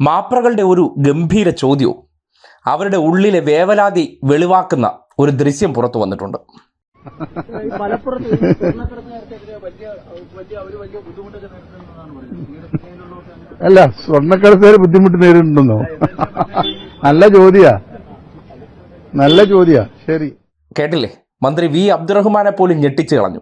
മാപ്രകളുടെ ഒരു ഗംഭീര ചോദ്യവും അവരുടെ ഉള്ളിലെ വേവലാതി വെളിവാക്കുന്ന ഒരു ദൃശ്യം പുറത്തു വന്നിട്ടുണ്ട്. അല്ല സ്വർണക്കടത്തുകാർ ബുദ്ധിമുട്ട് നേരിടുന്നുണ്ടോ? നല്ല ചോദ്യാ. നല്ല ചോദ്യാ. ശരി. കേട്ടില്ലേ? മന്ത്രി വി. അബ്ദുറഹ്മാനെ പോലും ഞെട്ടിച്ചു കളഞ്ഞു.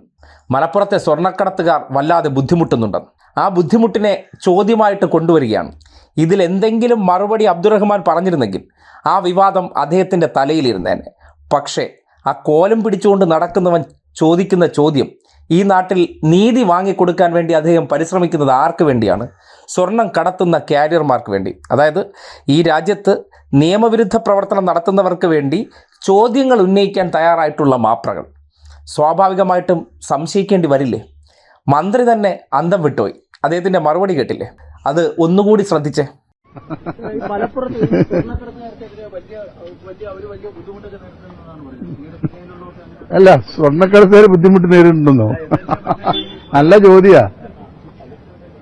മലപ്പുറത്തെ സ്വർണക്കടത്തുകാർ വല്ലാതെ ബുദ്ധിമുട്ടുന്നുണ്ടെന്ന്. ആ ബുദ്ധിമുട്ടിനെ ചോദ്യമായിട്ട് കൊണ്ടുവരികയാണ് ഇതിൽ എന്തെങ്കിലും മറുപടി അബ്ദുറഹ്മാൻ പറഞ്ഞിരുന്നെങ്കിൽ ആ വിവാദം അദ്ദേഹത്തിന്റെ തലയിലിരുന്നേനെ. പക്ഷേ ആ കോലം പിടിച്ചുകൊണ്ട് നടക്കുന്നവൻ ചോദിക്കുന്ന ചോദ്യം ഈ നാട്ടിൽ നീതി വാങ്ങിക്കൊടുക്കാൻ വേണ്ടി അദ്ദേഹം പരിശ്രമിക്കുന്നത് ആർക്ക് വേണ്ടിയാണ്? സ്വർണം കടത്തുന്ന കാരിയർമാർക്ക് വേണ്ടി. അതായത് ഈ രാജ്യത്ത് നിയമവിരുദ്ധ പ്രവർത്തനം നടത്തുന്നവർക്ക് വേണ്ടി ചോദ്യങ്ങൾ ഉന്നയിക്കാൻ തയ്യാറായിട്ടുള്ള മാപ്രകൾ. സ്വാഭാവികമായിട്ടും സംശയിക്കേണ്ടി വരില്ലേ? മന്ത്രി തന്നെ അന്തം വിട്ടുപോയി. അദ്ദേഹത്തിന്റെ മറുപടി കേട്ടില്ലേ? അത് ഒന്നുകൂടി ശ്രദ്ധിച്ചേ. അല്ല സ്വർണക്കടത്തുകാർ ബുദ്ധിമുട്ട് നേരിടുന്നുണ്ടോ? നല്ല ചോദ്യാ.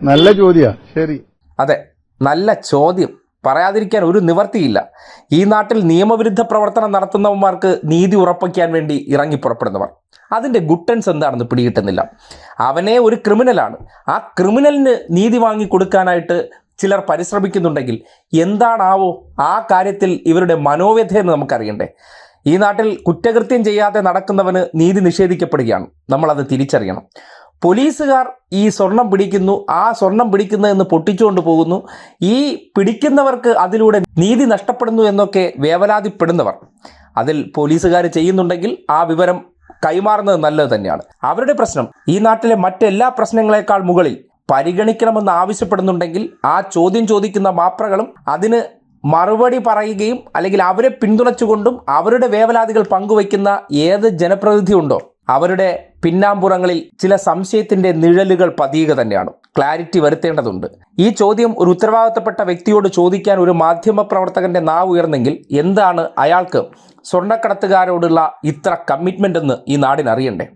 നല്ല ചോദ്യാ. ശരി. അതെ നല്ല ചോദ്യം. പറയാതിരിക്കാൻ ഒരു നിവർത്തിയില്ല. ഈ നാട്ടിൽ നിയമവിരുദ്ധ പ്രവർത്തനം നടത്തുന്നവന്മാർക്ക് നീതി ഉറപ്പിക്കാൻ വേണ്ടി ഇറങ്ങി പുറപ്പെടുന്നവർ. അതിന്റെ ഗുട്ടൻസ് എന്താണെന്ന് പിടികിട്ടുന്നില്ല. അവനെ ഒരു ക്രിമിനലാണ് ആ ക്രിമിനലിന് നീതി വാങ്ങി കൊടുക്കാനായിട്ട് ചിലർ പരിശ്രമിക്കുന്നുണ്ടെങ്കിൽ എന്താണാവോ ആ കാര്യത്തിൽ ഇവരുടെ മനോവ്യഥയെന്ന് നമുക്കറിയണ്ടേ. ഈ നാട്ടിൽ കുറ്റകൃത്യം ചെയ്യാതെ നടക്കുന്നവന് നീതി നിഷേധിക്കപ്പെടുകയാണ്. നമ്മളത് തിരിച്ചറിയണം. പോലീസുകാർ ഈ സ്വർണം പിടിക്കുന്നു ആ സ്വർണം പിടിക്കുന്നതെന്ന് പൊട്ടിച്ചുകൊണ്ട് പോകുന്നു. ഈ പിടിക്കുന്നവർക്ക് അതിലൂടെ നീതി നഷ്ടപ്പെടുന്നു എന്നൊക്കെ വേവലാതിപ്പെടുന്നവർ. അതിൽ പോലീസുകാർ ചെയ്യുന്നുണ്ടെങ്കിൽ ആ വിവരം കൈമാറുന്നത് നല്ലത് തന്നെയാണ്. അവരുടെ പ്രശ്നം ഈ നാട്ടിലെ മറ്റെല്ലാ പ്രശ്നങ്ങളെക്കാൾ മുകളിൽ പരിഗണിക്കണമെന്ന് ആവശ്യപ്പെടുന്നുണ്ടെങ്കിൽ ആ ചോദ്യം ചോദിക്കുന്ന മാപ്രകളും അതിന് മറുപടി പറയുകയും അല്ലെങ്കിൽ അവരെ പിന്തുണച്ചുകൊണ്ടും അവരുടെ വേവലാതികൾ പങ്കുവയ്ക്കുന്ന ഏത് ജനപ്രതിനിധി ഉണ്ടോ അവരുടെ പിന്നാമ്പുറങ്ങളിൽ ചില സംശയത്തിന്റെ നിഴലുകൾ പതിയുക തന്നെയാണ്. ക്ലാരിറ്റി വരുത്തേണ്ടതുണ്ട്. ഈ ചോദ്യം ഒരു ഉത്തരവാദിത്തപ്പെട്ട വ്യക്തിയോട് ചോദിക്കാൻ ഒരു മാധ്യമ പ്രവർത്തകന്റെ നാവ് ഉയർന്നെങ്കിൽ എന്താണ് അയാൾക്ക് സ്വർണക്കടത്തുകാരോടുള്ള ഇത്ര കമ്മിറ്റ്മെന്റ് എന്ന് ഈ നാടിനറിയണ്ടേ?